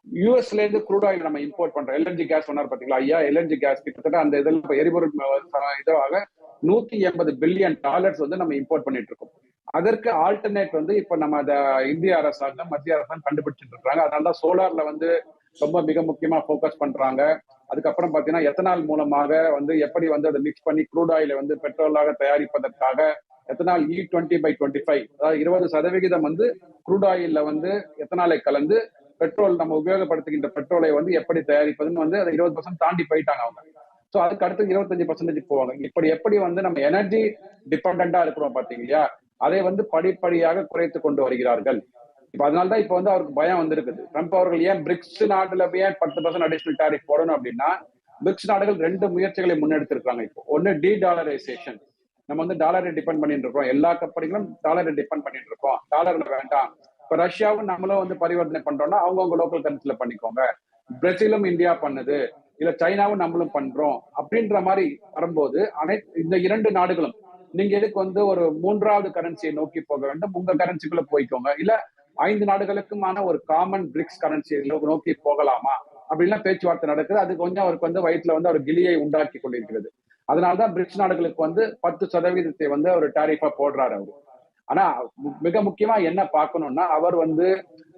யூஎஸ்ல இருந்து குரூட் ஆயில் நம்ம இம்போர்ட் பண்றோம். எல்என்ஜி கேஸ் சொன்னார் பாத்தீங்களா? ஐயா எல்என்ஜி கேஸ் கிட்டத்தட்ட அந்த இதில் எரிபொருள் இதாக இதுவாக நூத்தி எண்பது பில்லியன் டாலர்ஸ் வந்து நம்ம இம்போர்ட் பண்ணிட்டு இருக்கோம். அதற்கு ஆல்டர்னேட் வந்து இப்ப நம்ம அத இந்திய அரசாங்கம் மத்திய அரசாங்கம் கண்டுபிடிச்சிட்டு இருக்காங்க. அதனால தான் சோலார்ல வந்து ரொம்ப மிக முக்கியமா ஃபோக்கஸ் பண்றாங்க. அதுக்கப்புறம் பாத்தீங்கன்னா எத்தனால் மூலமாக வந்து எப்படி வந்து அதை மிக்ஸ் பண்ணி குரூட் ஆயிலை வந்து பெட்ரோலாக தயாரிப்பதற்காக ethanol E twenty by twenty five அதாவது இருபது சதவிகிதம் வந்து குரூட் ஆயில்ல வந்து எத்தனாலை கலந்து பெட்ரோல் நம்ம உபயோகப்படுத்துகின்ற பெட்ரோலை வந்து எப்படி தயாரிப்பதுன்னு வந்து அதை இருபது பர்சன்ட் தாண்டி போயிட்டாங்க அவங்க. ஸோ அதுக்கு அடுத்து இருபத்தஞ்சு பர்சன்டேஜ் போவாங்க. இப்படி எப்படி வந்து நம்ம எனர்ஜி டிபெண்டா இருக்கிறோம் பாத்தீங்களா அதை வந்து படிப்படியாக குறைத்து கொண்டு வருகிறார்கள். இப்ப அதனாலதான் இப்ப வந்து அவருக்கு பயம் வந்திருக்குது. ட்ரம்ப் அவர்கள் ஏன் பிரிக்ஸ் நாட்டுல ஏன் பத்து பர்சன்ட் அடிஷனல் டாரிஃப் போடணும் அப்படின்னா பிரிக்ஸ் நாடுகள் ரெண்டு முயற்சிகளை முன்னெடுத்திருக்காங்க இப்போ. ஒன்னு டி டாலரைசேஷன் நம்ம வந்து டாலரை டிபெண்ட் பண்ணிட்டு இருக்கோம். எல்லா கம்பெனிகளும் டாலரை டிபெண்ட் பண்ணிட்டு இருக்கோம். டாலர் வேண்டாம். இப்ப ரஷ்யாவும் நம்மளும் வந்து பரிவர்த்தனை பண்றோம்னா அவங்கவுங்க லோக்கல் கரன்சில பண்ணிக்கோங்க. பிரேசிலும் இந்தியா பண்ணுது. இல்ல சைனாவும் நம்மளும் பண்றோம். அப்படின்ற மாதிரி வரும்போது அனைத்து இந்த இரண்டு நாடுகளும் நீங்க எதுக்கு வந்து ஒரு மூன்றாவது கரன்சியை நோக்கி போக வேண்டும்? உங்க கரன்சிக்குள்ள போய்க்கோங்க. இல்ல ஐந்து நாடுகளுக்குமான ஒரு காமன் பிரிக்ஸ் கரன்சியை நோக்கி போகலாமா? அப்படின்லாம் பேச்சுவார்த்தை நடக்குது. அது கொஞ்சம் அவருக்கு வந்து வயிற்றுல வந்து அவர் கிளியை உண்டாக்கி கொண்டிருக்கிறது. அதனாலதான் பிரிக்ஸ் நாடுகளுக்கு வந்து பத்து சதவீதத்தை வந்து அவர் டாரிஃபா போடுறாரு அவர். ஆனா மிக முக்கியமா என்ன பார்க்கணும்னா அவர் வந்து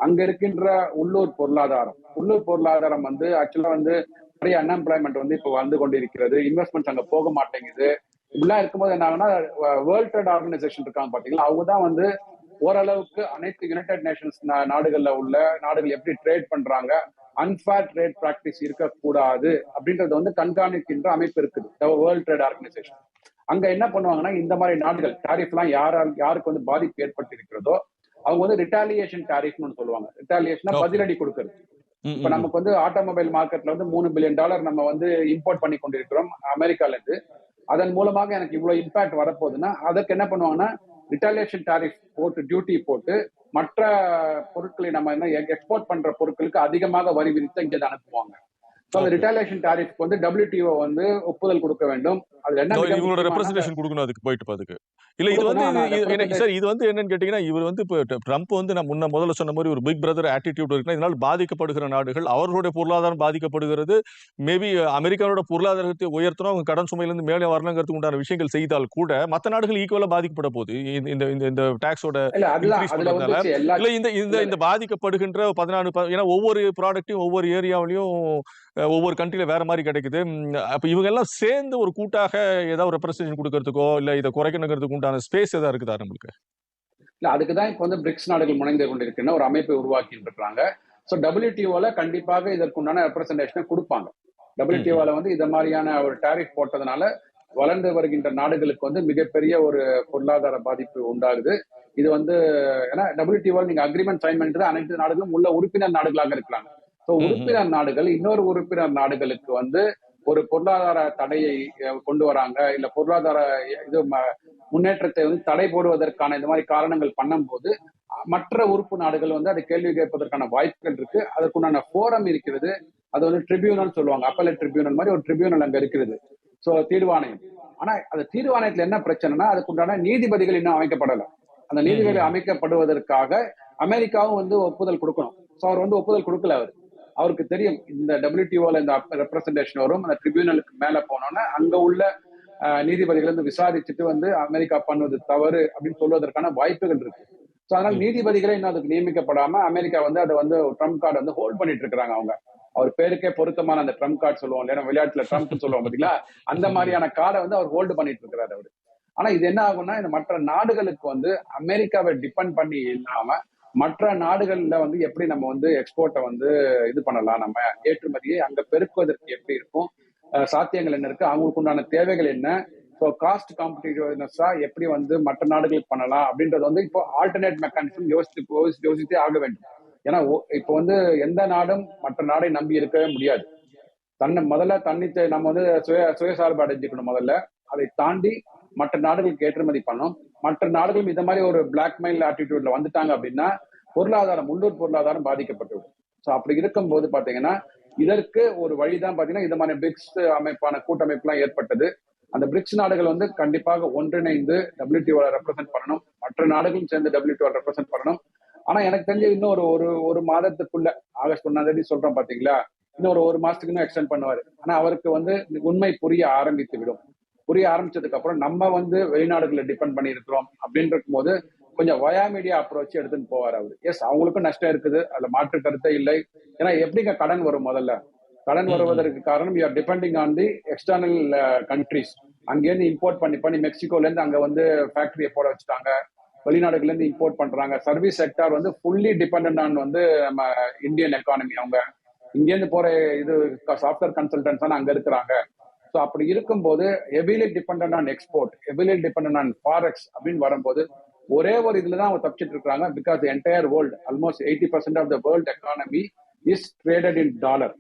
அங்க இருக்கின்ற உள்ளூர் பொருளாதாரம். உள்ளூர் பொருளாதாரம் வந்து ஆக்சுவலா வந்து நிறைய அன்எம்ப்ளாய்மெண்ட் வந்து இப்ப வந்து கொண்டிருக்கிறது. இன்வெஸ்ட்மெண்ட்ஸ் அங்க போக மாட்டேங்குது. இப்படிலாம் இருக்கும்போது என்ன ஆகுனா வேர்ல்ட் ட்ரேட் ஆர்கனைசேஷன் இருக்காங்க பாத்தீங்களா அவங்க தான் வந்து ஓரளவுக்கு அனைத்து யுனைடெட் நேஷன்ஸ் நாடுகள்ல உள்ள நாடுகள் எப்படி ட்ரேட் பண்றாங்க அன்பேர் ட்ரேட் பிராக்டிஸ் இருக்கக்கூடாது அப்படின்றது வந்து கண்காணிக்கின்ற அமைப்பு இருக்குது. வேர்ல்ட் ட்ரேட் ஆர்கனைசேஷன் அங்க என்ன பண்ணுவாங்கன்னா இந்த மாதிரி நாடுகள் டாரிஃப் எல்லாம் யாரால் யாருக்கு வந்து பாதிப்பு ஏற்பட்டு இருக்கிறதோ அவங்க வந்து ரிட்டாலியேஷன் டாரிஃப்னு சொல்லுவாங்க. ரிட்டாலியேஷனா. பதிலடி கொடுக்கறது. இப்ப நமக்கு வந்து ஆட்டோமொபைல் மார்க்கெட்ல வந்து மூணு பில்லியன் டாலர் நம்ம வந்து இம்போர்ட் பண்ணி கொண்டிருக்கிறோம் அமெரிக்கால இருந்து. அதன் மூலமாக எனக்கு இவ்வளவு இம்பாக்ட் வரப்போகுதுன்னா அதற்கு என்ன பண்ணுவாங்கன்னா ரிட்டாலியேஷன் டாரிஃப் போட்டு டியூட்டி போட்டு மற்ற பொருட்களை நம்ம என்ன எக்ஸ்போர்ட் பண்ற பொருட்களுக்கு அதிகமாக வரி விதித்து இங்க அனுப்புவாங்க. ஸோ அந்த Okay. ரிட்டாலியேஷன் டாரிஃப்க்கு வந்து WTO வந்து ஒப்புதல் கொடுக்க வேண்டும். அதுல என்ன இதோ மிக இவங்களோட முக்கியமான- ரெப்ரசன்டேஷன் கொடுக்கணும் அதுக்கு போயிட்டு அதுக்கு இல்ல இது வந்து சார் இது வந்து என்னன்னு கேட்டீங்கன்னா இவர் வந்து இப்போ ட்ரம்ப் வந்து நான் முன்ன முதல்ல சொன்ன மாதிரி ஒரு பிக் பிரதர் ஆட்டிடியூட் இருக்குன்னா இதனால் பாதிக்கப்படுகிற நாடுகள் அவர்களுடைய பொருளாதாரம் பாதிக்கப்படுகிறது. மேபி அமெரிக்காவோட பொருளாதாரத்தை உயர்த்தணும் அவங்க கடன் சுமையிலிருந்து மேலே வரணுங்கிறதுக்கு உண்டான விஷயங்கள் செய்தால் கூட மற்ற நாடுகள் ஈக்குவலா பாதிக்கப்பட போகுது. இந்த- இந்த இந்த டாக்ஸோட இல்ல இந்த இந்த இந்த பாதிக்கப்படுகின்ற பதினாலு ஏன்னா ஒவ்வொரு ப்ராடக்ட்டையும் ஒவ்வொரு ஏரியாவிலையும் ஒவ்வொரு கண்ட்ரில வேற மாதிரி கிடைக்குது. அப்போ அப்ப இவங்க எல்லாம் சேர்ந்து ஒரு கூட்டாக ஏதாவது ரெப்ரசன்டேஷன் கொடுக்கறதுக்கோ இல்லை இதை குறைக்கணுங்கிறதுக்கு உண்டான ஸ்பேஸ் ஏதாவது இருக்குதா நம்மளுக்கு? இல்ல அதுக்குதான் இப்போ வந்து பிரிக்ஸ் நாடுகள் முனைந்து கொண்டிருக்குன்னு ஒரு அமைப்பை உருவாக்கி இருக்காங்க ஸோ டபிள்யூடிஓவில் கண்டிப்பாக இதற்குண்டான ரெப்ரசன்டேஷனை கொடுப்பாங்க. டபிள்யூடிஓவில் வந்து இந்த மாதிரியான ஒரு டாரிஃப் போட்டதுனால வளர்ந்து வருகின்ற நாடுகளுக்கு வந்து மிகப்பெரிய ஒரு பொருளாதார பாதிப்பு உண்டாகுது. இது வந்து ஏன்னா டபிள்யூடிஓவில் நீங்க அக்ரிமெண்ட் சைன் பண்ணிட்டு அனைத்து நாடுகளும் உள்ள உறுப்பினர் நாடுகளாக இருக்கலாம் ஸோ. உறுப்பினர் நாடுகள் இன்னொரு உறுப்பினர் நாடுகளுக்கு வந்து ஒரு பொருளாதார தடையை கொண்டு வராங்க. இல்ல பொருளாதார இது முன்னேற்றத்தை வந்து தடை போடுவதற்கான இந்த மாதிரி காரணங்கள் பண்ணும்போது மற்ற உறுப்பு நாடுகள் வந்து அதை கேள்வி கேட்பதற்கான வாய்ப்புகள் இருக்கு. அதற்குண்டான ஃபோரம் இருக்கிறது. அது வந்து ட்ரிபியூனல் சொல்லுவாங்க. அப்பல ட்ரிபியூனல் மாதிரி ஒரு ட்ரிபியூனல் அங்க இருக்கிறது. சோ தீர்வாணையம். ஆனா அந்த தீர்வாணையத்துல என்ன பிரச்சனைனா அதுக்குண்டான நீதிபதிகள் இன்னும் அமைக்கப்படல. அந்த நீதிபதிகள் அமைக்கப்படுவதற்காக அமெரிக்காவும் வந்து ஒப்புதல் கொடுக்கணும். சோ அவர் வந்து ஒப்புதல் கொடுக்கல அவர். அவருக்கு தெரியும். இந்த டபிள்யூடிஓல இந்த ரெப்ரசன்டேஷன் வரும். அந்த ட்ரிபியூனலுக்கு மேல போனோம்னா அங்க உள்ள நீதிபதிகள் வந்து விசாரிச்சுட்டு வந்து அமெரிக்கா பண்ணுவது தவறு அப்படின்னு சொல்வதற்கான வாய்ப்புகள் இருக்கு. ஸோ அதனால. நீதிபதிகளே இன்னும் அதுக்கு நியமிக்கப்படாம அமெரிக்கா வந்து அதை வந்து ட்ரம்ப் கார்டு வந்து ஹோல்ட் பண்ணிட்டு இருக்காங்க அவங்க. அவர் பேருக்கே பொருத்தமான அந்த ட்ரம்ப் கார்டு சொல்லுவோம் இல்லையா? விளையாட்டுல ட்ரம்ப் சொல்லுவோம் பாத்தீங்களா? அந்த மாதிரியான கார்டை வந்து அவர் ஹோல்டு பண்ணிட்டு இருக்கிறாரு அவரு. ஆனா இது என்ன ஆகும்னா இந்த மற்ற நாடுகளுக்கு வந்து அமெரிக்காவை டிபெண்ட் பண்ணி இல்லாம மற்ற நாடுகள்ல வந்து எப்படி நம்ம வந்து எக்ஸ்போர்ட்டை வந்து இது பண்ணலாம்? நம்ம ஏற்றுமதியை அங்க பெருக்குவதற்கு எப்படி இருக்கும்? சாத்தியங்கள் என்ன இருக்கு? அவங்களுக்கு உண்டான தேவைகள் என்ன? ஸோ காஸ்ட் காம்படிட்டிவ்னஸா எப்படி வந்து மற்ற நாடுகளுக்கு பண்ணலாம்? அப்படின்றது வந்து இப்போ ஆல்டர்னேட் மெக்கானிசம் யோசித்து யோசித்தே ஆக வேண்டும். ஏன்னா இப்போ வந்து எந்த நாடும் மற்ற நாடை நம்பி இருக்கவே முடியாது. தன்னை முதல்ல தன்னை நம்ம வந்து சுய சுயசார்பு அடைஞ்சுக்கணும் முதல்ல. அதை தாண்டி மற்ற நாடுகளுக்கு ஏற்றுமதி பண்ணும். மற்ற நாடுகளும் இந்த மாதிரி ஒரு பிளாக்மெயில் ஆட்டிடியூட்ல வந்துட்டாங்க அப்படின்னா பொருளாதாரம் உள்ளூர் பொருளாதாரம் பாதிக்கப்பட்டுவிடும். ஸோ அப்படி இருக்கும்போது பாத்தீங்கன்னா இதற்கு ஒரு வழிதான் பாத்தீங்கன்னா இந்த மாதிரி பிரிக்ஸ் அமைப்பான கூட்டமைப்புலாம் ஏற்பட்டது. அந்த பிரிக்ஸ் நாடுகள் வந்து கண்டிப்பாக ஒன்றிணைந்து டபிள்யூடிஓ ரெப்ரசென்ட் பண்ணணும். மற்ற நாடுகளும் சேர்ந்து டபிள்யூடிஓ ரெப்ரசென்ட் பண்ணணும். ஆனா எனக்கு தெரிஞ்சு இன்னும் ஒரு ஒரு ஒரு மாதத்துக்குள்ள ஆகஸ்ட் ஒன்னாம் தேதி சொல்றோம் பாத்தீங்களா இன்னும் ஒரு ஒரு மாசத்துக்கு இன்னும் எக்ஸ்டெண்ட் பண்ணுவாரு. ஆனா அவருக்கு வந்து உண்மை புரிய ஆரம்பித்து விடும் புரிய ஆரம்பிச்சதுக்கு அப்புறம் நம்ம வந்து வெளிநாடுகளை டிபெண்ட் பண்ணி இருக்கிறோம் அப்படின்னு இருக்கும்போது கொஞ்சம் வயா மீடியா அப்ரோச் எடுத்துன்னு போவார் அவர். எஸ் அவங்களுக்கும் நஷ்டம் இருக்குது. அதுல மாற்று கருத்தே இல்லை. ஏன்னா எப்படிங்க கடன் வரும் முதல்ல? கடன். வருவதற்கு காரணம் you are depending on the external countries அங்கேருந்து இம்போர்ட் பண்ணி பண்ணி மெக்சிகோல இருந்து அங்க வந்து ஃபேக்டரியை போட வச்சுட்டாங்க. வெளிநாடுகள்ல இருந்து இம்போர்ட் பண்றாங்க. சர்வீஸ் செக்டார் வந்து ஃபுல்லி டிபெண்ட் ஆன் வந்து நம்ம இந்தியன் எக்கானமி அவங்க. இங்கேருந்து போற இது சாஃப்ட்வேர் கன்சல்டன்ஸ் அங்க இருக்கிறாங்க. ஸோ அப்படி இருக்கும்போது heavily depend on export heavily depend on forex அப்படின்னு வரும்போது ஒரே ஒரு இதுல தான் அவங்க தப்பிச்சிட்டு இருக்காங்க because entire world almost eighty percent of the world economy is traded in dollar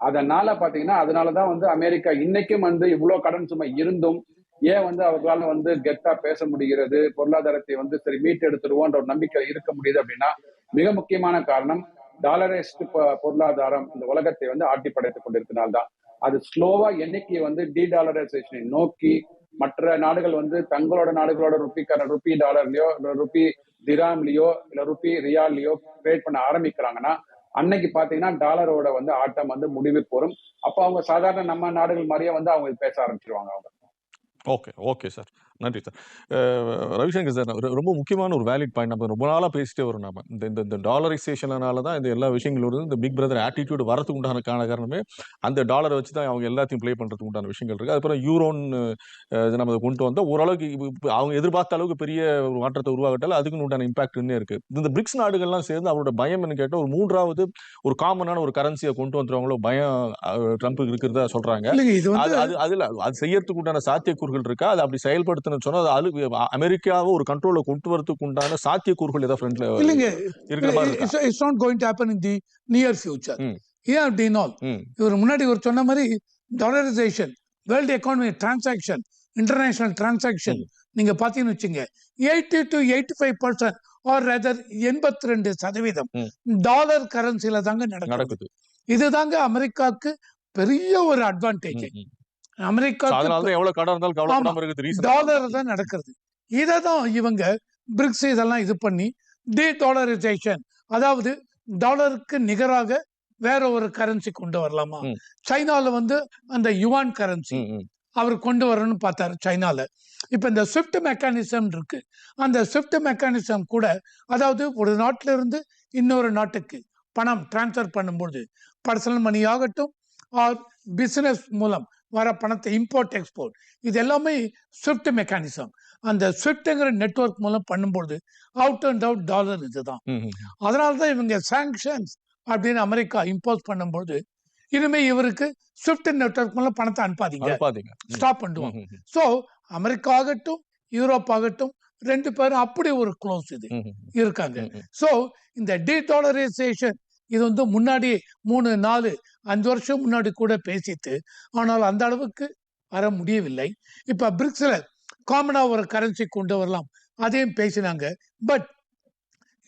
அதனால பாத்தீங்கன்னா அதனாலதான் வந்து அமெரிக்கா இன்னைக்கும் வந்து இவ்வளவு கடன் சுமை இருந்தும் ஏன் வந்து அவர்களால வந்து கெத்தா பேச முடிகிறது பொருளாதாரத்தை வந்து சரி மீட்டு எடுத்துருவோன்ற ஒரு நம்பிக்கை இருக்க முடியுது அப்படின்னா மிக முக்கியமான காரணம் டாலரைஸ்ட் பொருளாதாரம் இந்த உலகத்தை வந்து ஆட்டி படைத்துக் கொண்டிருக்கிறனால்தான் அது ஸ்லோவா என்னைக்கு வந்து டி டாலரைசேஷனை நோக்கி மற்ற நாடுகள் வந்து தங்களோட நாடுகளோட ருப்பி ருப்பி டாலர்லயோ இல்ல ருப்பி திராம்லயோ இல்ல ருப்பி ரியால்லயோ ட்ரேட் பண்ண ஆரம்பிக்கிறாங்கன்னா அன்னைக்கு பாத்தீங்கன்னா டாலரோட வந்து ஆட்டம் வந்து முடிவுக்கு போரும் அப்ப அவங்க சாதாரண நம்ம நாடுகள் மாதிரியே வந்து அவங்க பேச ஆரம்பிச்சிருவாங்க அவங்க. ஓகே ஓகே சார் நன்றி சார். ரவிசங்கர் சார் ரொம்ப முக்கியமான ஒரு வேலிட் பாயிண்ட் நம்ம ரொம்ப நாளாக பேசிட்டே வரோம் நாம. இந்த இந்த இந்த டாலரைசேஷனால தான் இந்த எல்லா விஷயங்களும் வருது இந்த பிக் பிரதர் ஆட்டிடியூட் வரதுக்கு உண்டான காரண காரணமே அந்த டாலரை வச்சு தான் அவங்க எல்லாத்தையும் ப்ளே பண்ணுறதுக்கு உண்டான விஷயங்கள் இருக்குது அதுக்கப்புறம் யூரோன்னு நம்ம கொண்டு வந்தால் ஓரளவுக்கு அவங்க எதிர்பார்த்த அளவுக்கு பெரிய ஒரு மாற்றத்தை உருவாகட்டால அதுக்குன்னு உண்டான இம்பாக்ட் இன்னும் இருக்குது இந்த பிரிக்ஸ் நாடுகள்லாம் சேர்ந்து அவரோட பயம் என்ன கேட்டால் ஒரு மூன்றாவது ஒரு காமனான ஒரு கரன்சியை கொண்டு வந்துருவாங்களோ பயம் ட்ரம்ப்புக்கு இருக்கிறதா சொல்கிறாங்க அது அதுல அது செய்யறதுக்கு உண்டான சாத்தியக்கூறுகள் இருக்கா? அது அப்படி செயல்படுத்தணும்னு சொன்னா அது அமெரிக்காவை ஒரு கண்ட்ரோல்ல கொண்டு வரதுக்கு உண்டான சாத்தியக்கூறுகள் ஏதாவது ஃப்ரண்ட்ல இல்லைங்க. இருக்கிற மாதிரி it's not going to happen in the near future. ஏன் அப்படின்னா இவர் முன்னாடி ஒரு சொன்ன மாதிரி dollarisation world economy transaction international transaction நீங்க பாத்தீங்கன்னு வச்சுங்க eighty to eighty five percent or rather எண்பத்தி ரெண்டு சதவீதம். டாலர் கரன்சில தாங்க நடக்குது. இதுதாங்க அமெரிக்காவுக்கு பெரிய ஒரு அட்வான்டேஜ். அமெரிக்கா எவ்வளவு கடன் இருந்தாலும் கவலைப்படாம இருக்குது ரீசன் டாலர் தான். நடக்கிறது. இதை தான் இவங்க பிரிக்ஸ் இதெல்லாம் இது பண்ணி டி டாலரைசேஷன் அதாவது டாலருக்கு நிகராக வேற ஒரு கரன்சி கொண்டு வரலாமா. சைனால வந்து அந்த யுவான் கரன்சி. அவர் கொண்டு வரணும்னு பார்த்தாரு சைனால. இப்ப இந்த ஸ்விஃப்ட் மெக்கானிசம் இருக்கு. அந்த ஸ்விஃப்ட் மெக்கானிசம் கூட அதாவது ஒரு நாட்டில இருந்து இன்னொரு நாட்டுக்கு பணம் டிரான்ஸ்ஃபர் பண்ணும்போது பர்சனல் மணி ஆகட்டும் ஆர் பிசினஸ் மூலம் வர பணத்தை இம்போர்ட் எக்ஸ்போர்ட் இது எல்லாமே ஸ்விஃப்ட் மெக்கானிசம் அந்த ஸ்விஃப்ட்ங்கிற நெட்வொர்க் மூலம் பண்ணும்போது அவுட் அண்ட் அவுட் டாலர் இதுதான். அதனால தான் இவங்க சாங்ஷன்ஸ் அப்படின்னு அமெரிக்கா இம்போஸ் பண்ணும்போது இனிமே இவருக்கு ஸ்விஃப்ட் நெட்வொர்க் மூலம் பணத்தை அனுப்பாதீங்க. ஸ்டாப் பண்ணுவோம். ஸோ அமெரிக்கா ஆகட்டும் யூரோப் ஆகட்டும் ரெண்டு பேரும் அப்படி ஒரு க்ளோஸ் இது இருக்காங்க. ஸோ இந்த டீடாலரைசேஷன் இது வந்து முன்னாடி மூணு நாலு அஞ்சு வருஷம் முன்னாடி கூட பேசிட்டு ஆனால் அந்த அளவுக்கு வர முடியவில்லை. இப்ப பிரிக்ஸ்ல காமனா ஒரு கரன்சி கொண்டு வரலாம். அதையும் பேசினாங்க. But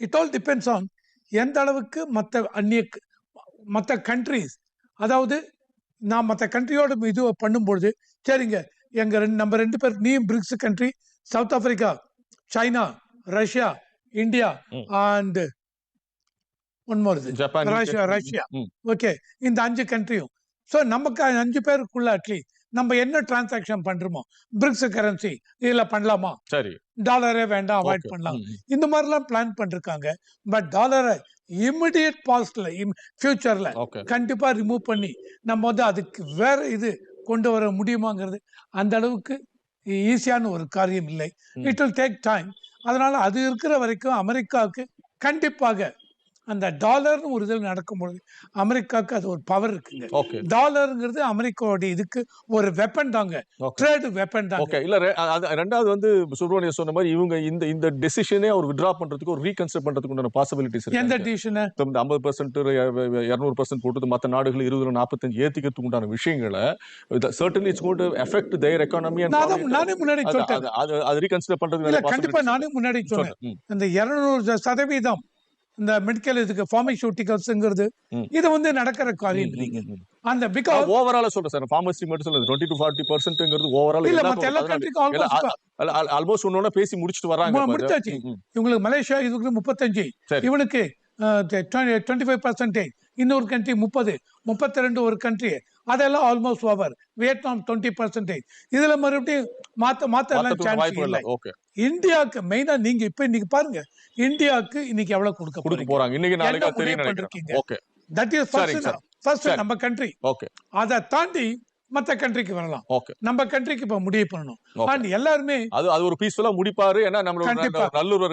it all depends on எந்த அளவுக்கு மற்ற அந்நிய மற்ற கண்ட்ரிஸ் அதாவது நான் மற்ற கண்ட்ரியோட இது பண்ணும்பொழுது சரிங்க எங்க ரெண்டு நம்ம ரெண்டு பேர் நீயும் BRICS country South Africa China Russia India. And one more Japan Russia Russia. Okay இந்த அஞ்சு கண்ட்ரியும் ஸோ நமக்கு அஞ்சு பேருக்குள்ள அட்லீஸ்ட் நம்ம என்ன டிரான்சாக்ஷன் பண்றோமோ பிரிக்ஸ் கரன்சி இதுல பண்ணலாமா? சரி. டாலரே வேண்டாம் அவாய்ட். பண்ணலாம். இந்த மாதிரிலாம் பிளான் பண்ணிருக்காங்க. பட் டாலரை இமிடியட் பாஸ்ட்ல ஃபியூச்சர்ல கண்டிப்பா ரிமூவ் பண்ணி நம்ம வந்து அதுக்கு வேற இது கொண்டு வர முடியுமாங்கிறது அந்த அளவுக்கு ஈஸியான ஒரு காரியம் இல்லை. இட் வில் டேக் டைம் அதனால அது இருக்கிற வரைக்கும் அமெரிக்காவுக்கு கண்டிப்பாக அந்த டாலர்னு ஒரு இதில் நடக்கும்பொழுது அமெரிக்காவுக்கு அது ஒரு பவர் இருக்குங்க. டாலருங்கிறது அமெரிக்காவோட இதுக்கு ஒரு வெப்பன் தாங்க. ட்ரேடு வெப்பன் தாங்க. ஓகே இல்ல ரெண்டாவது வந்து சுப்ரமணியன் சொன்ன மாதிரி இவங்க இந்த இந்த டெசிஷனே அவர் வித்ரா பண்றதுக்கு ஒரு ரீகன்சிடர் பண்றதுக்கு உண்டான பாசிபிலிட்டிஸ் எந்த டிசிஷனை ஐம்பது பர்சன்ட் இரநூறு பர்சன்ட் போட்டு மற்ற நாடுகள் இருபதுல நாற்பத்தஞ்சு ஏத்திக்கிறதுக்கு உண்டான விஷயங்களை certainly it's got effect their economy நான் முன்னாடி சொல்லிட்டேன். அது ரீகன்சிடர் பண்றதுக்கு நிறைய கண்டிப்பா நானே முன்னாடி சொன்னேன். இந்த இருநூறு சதவீதம் இந்த மெடிக்கல் இதுக்கு ஃபார்மசூட்டிகல்ஸ்ங்கிறது. இது வந்து நடக்கிற காரியம். அந்த பிகாஸ் ஓவரால சொல்றேன் சார் ஃபார்மசி மட்டும் சொல்லுது டுவெண்ட்டி டு ஃபார்ட்டி பர்சன்ட்ங்கிறது ஓவரால் இல்ல மத்த எல்லா கண்ட்ரிக்கும் ஆல்மோஸ்ட் ஒன்னொன்னு பேசி முடிச்சிட்டு வராங்க. முடிச்சாச்சு. இவங்களுக்கு மலேசியா இதுக்கு முப்பத்தஞ்சு. இவனுக்கு டுவெண்ட்டி ஃபைவ் பர்சன்டேஜ் இன்னொரு கண்ட்ரி முப்பது முப்பத்தி ரெண்டு ஒரு கண்ட்ரி அதெல்லாம் almost over Vietnam twenty percentage இதுல மறுபடியும் மாத்த மாத்த எல்லாம் சான்ஸ் இல்ல. இந்தியாவுக்கு மெயினா நீங்க இப்ப இன்னைக்கு பாருங்க. இந்தியாவுக்கு இன்னைக்கு எவ்வளவு கொடுக்க கொடுக்க போறீங்க? இன்னைக்கு நாளைக்கு தெரியும்? Okay that is first. First. நம்ம கண்ட்ரி ஓகே அதை தாண்டி மத்த கண்ட்ரிக்கு வரலாம். ஓகே நம்ம கண்ட்ரிக்கு இப்ப முடிவு பண்ணணும். அண்ட் எல்லாருமே அது அது ஒரு பீஸ்ஃபுல்லா முடிப்பாரு. ஏன்னா நம்மளோட கண்டிப்பா. நல்லூர்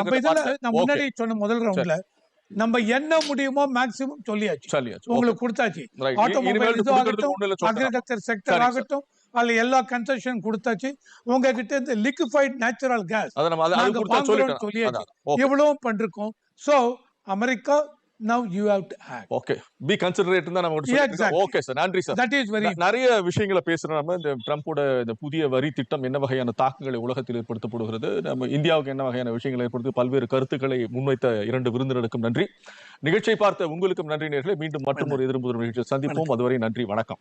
நம்ம. நான் முன்னாடி சொன்ன முதல் ரவுண்ட்ல நம்ம என்ன முடியுமோ மேக்ஸிமம் சொல்லியாச்சு. சொல்லியாச்சு. உங்களுக்கு கொடுத்தாச்சு. ஆகட்டும், அக்ரிகல்ச்சர் சரி, செக்டர். ஆகட்டும் அதுல எல்லா கன்செஷன் கொடுத்தாச்சு. உங்ககிட்ட இந்த லிக்விஃபைட் நேச்சுரல் கேஸ் சொல்லியாச்சு. இவ்வளவும் பண்ணிருக்கோம். So America now you have to act okay be considerate தான் நம்ம exactly. ஓகே சார் நன்றி சார் தட் இஸ் வெரி நிறைய விஷயங்களை பேசுறோம் நம்ம. இந்த ட்ரம்போட இந்த புதிய வரி திட்டம் என்ன வகையான தாக்கங்களை உலகத்தில் ஏற்படுத்தப்படுகிறது நம்ம இந்தியாவுக்கு என்ன வகையான விஷயங்களை ஏற்படுத்தி பல்வேறு கருத்துக்களை முன்வைத்த இரண்டு விருந்தினருக்கும் நன்றி. நிகழ்ச்சியை பார்த்த உங்களுக்கும் நன்றி நேர்களே. மீண்டும் மற்றும் ஒரு எதிர்ப்பு நிகழ்ச்சியை சந்திப்போம். அதுவரை நன்றி வணக்கம்.